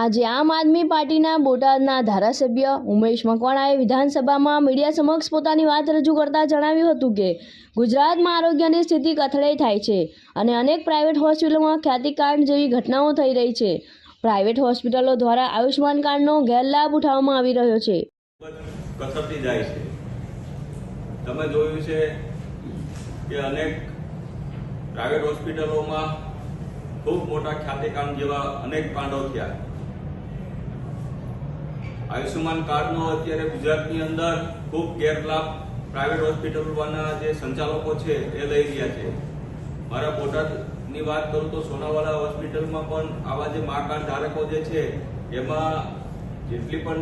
આજે આમ આદમી પાર્ટીના બોટાદના ધારાસભ્ય ઉમેશ મકવાણાએ વિધાનસભામાં મીડિયા સમક્ષ પોતાની વાત રજૂ કરતા જણાવ્યું હતું કે, ગુજરાતમાં આરોગ્યની સ્થિતિ કથળાઈ થાય છે અને અનેક પ્રાઇવેટ હોસ્પિટલોમાં ખ્યાતિકાંડ જેવી ઘટનાઓ થઈ રહી છે. પ્રાઇવેટ હોસ્પિટલો દ્વારા આયુષ્માન કાર્ડનો ગેરલાભ ઉઠાવવામાં આવી રહ્યો છે. તમે જોયું છે કે અનેક પ્રાઇવેટ હોસ્પિટલોમાં ખૂબ મોટા ખ્યાતિકાંડ જેવા અનેક કાંડો થયા. આયુષ્યમાન કાર્ડનો અત્યારે ગુજરાતની અંદર ખૂબ ગેરલાભ પ્રાઇવેટ હોસ્પિટલના જે સંચાલકો છે, એ લઈ રહ્યા છે. મારા બોટાદની વાત કરું તો સોનાવાલા હોસ્પિટલમાં પણ આવા જે મા કાર્ડ ધારકો જે છે, એમાં જેટલી પણ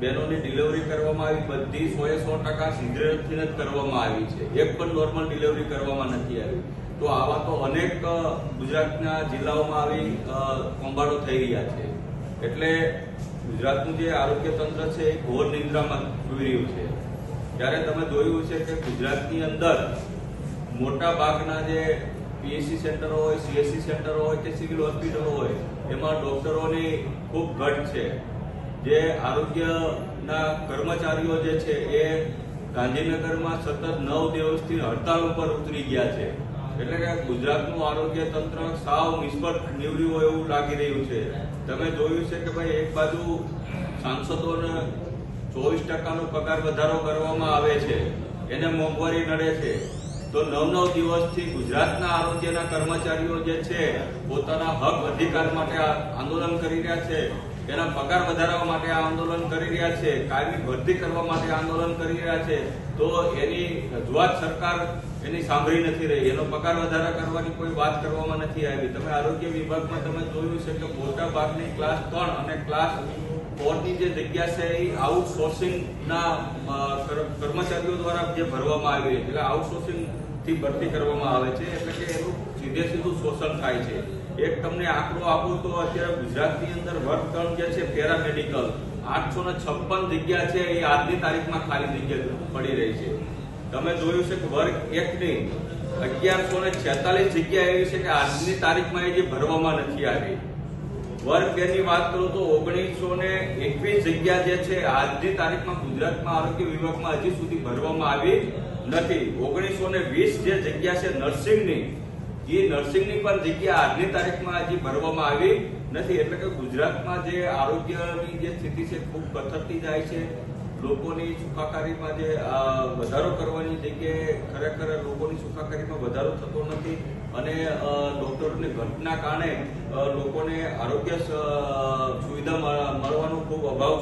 બહેનોની ડિલિવરી કરવામાં આવી, બધી સો એ સો ટકા સિઝેરિયનથી જ કરવામાં આવી છે. એક પણ નોર્મલ ડિલિવરી કરવામાં નથી આવી. તો આવા તો અનેક ગુજરાતના જિલ્લાઓમાં આવી કૌભાંડો થઈ રહ્યા છે. એટલે ગુજરાતનું જે આરોગ્ય તંત્ર છે એ ઘોર નિંદ્રામાં જોઈ રહ્યું છે. ત્યારે તમે જોયું છે કે ગુજરાતની અંદર મોટા ભાગના જે પીએસસી સેન્ટરો હોય, સીએસસી સેન્ટરો હોય કે સિવિલ હોસ્પિટલો હોય, એમાં ડોક્ટરોની ખૂબ ઘટ છે. જે આરોગ્યના કર્મચારીઓ જે છે એ ગાંધીનગરમાં સતત નવ દિવસથી હડતાળ ઉપર ઉતરી ગયા છે. એટલે કે ગુજરાતનું આરોગ્ય તંત્ર સાવ નિષ્ફળ નીવડ્યું હોય એવું લાગી રહ્યું છે. તમે જોયું છે કે ભાઈ એક બાજુ સાંસદોને ચોવીસ ટકાનો પગાર વધારો કરવામાં આવે છે. એને મોંઘવારી નડે છે. તો નવ નવ દિવસથી ગુજરાતના આરોગ્યના કર્મચારીઓ જે છે, પોતાના હક અધિકાર માટે આંદોલન કરી રહ્યા છે એના પગાર વધારવા માટે આંદોલન કરી રહ્યા છે, કાયમી ભરતી કરવા માટે આંદોલન કરી રહ્યા છે, તો એની રજૂઆત સરકાર એની સાંભળી નથી રહી. એનો પગાર વધારા કરવાની કોઈ વાત કરવામાં નથી આવી. તમે આરોગ્ય વિભાગમાં તમે જોયું છે કે મોટા ભાગની ક્લાસ ત્રણ અને ક્લાસ ફોરની જે જગ્યા છે એ આઉટસોર્સિંગના કર્મચારીઓ દ્વારા જે ભરવામાં આવી એટલે આઉટસોર્સિંગથી ભરતી કરવામાં આવે છે, એટલે કે એનું સીધે સીધું શોષણ થાય છે. એક તમને આંકડો આપું તો અત્યારે ગુજરાતની અંદર વર્ગ ત્રણ જે છે પેરામેડિકલ, આઠસો ને છપ્પન જગ્યા છે એ આજની તારીખમાં ખાલી જગ્યા પડી રહી છે. તમે જોયું છે કે વર્ગ એકની અગિયારસો ને છેતાલીસ જગ્યા એવી છે કે આજની તારીખમાં એ જે ભરવામાં નથી આવી. વર્ગ બે ની વાત કરું તો ઓગણીસો ને એકવીસ જગ્યા જે છે, આજની તારીખમાં ગુજરાતમાં આરોગ્ય વિભાગમાં હજી સુધી ભરવામાં આવી નથી. ઓગણીસો ને વીસ જે જગ્યા છે નર્સિંગની એ નર્સિંગની પણ જગ્યા આજની તારીખમાં હજી ભરવામાં આવી નથી. એટલે કે ગુજરાતમાં જે આરોગ્યની જે સ્થિતિ છે, ખૂબ કથળતી જાય છે. લોકોની સુખાકારીમાં જે વધારો કરવાની જગ્યાએ ખરેખર લોકોની સુખાકારીમાં વધારો થતો નથી અને ડોક્ટરોની ઘટના કારણે લોકોને આરોગ્ય સુવિધા મળવાનો ખૂબ અભાવ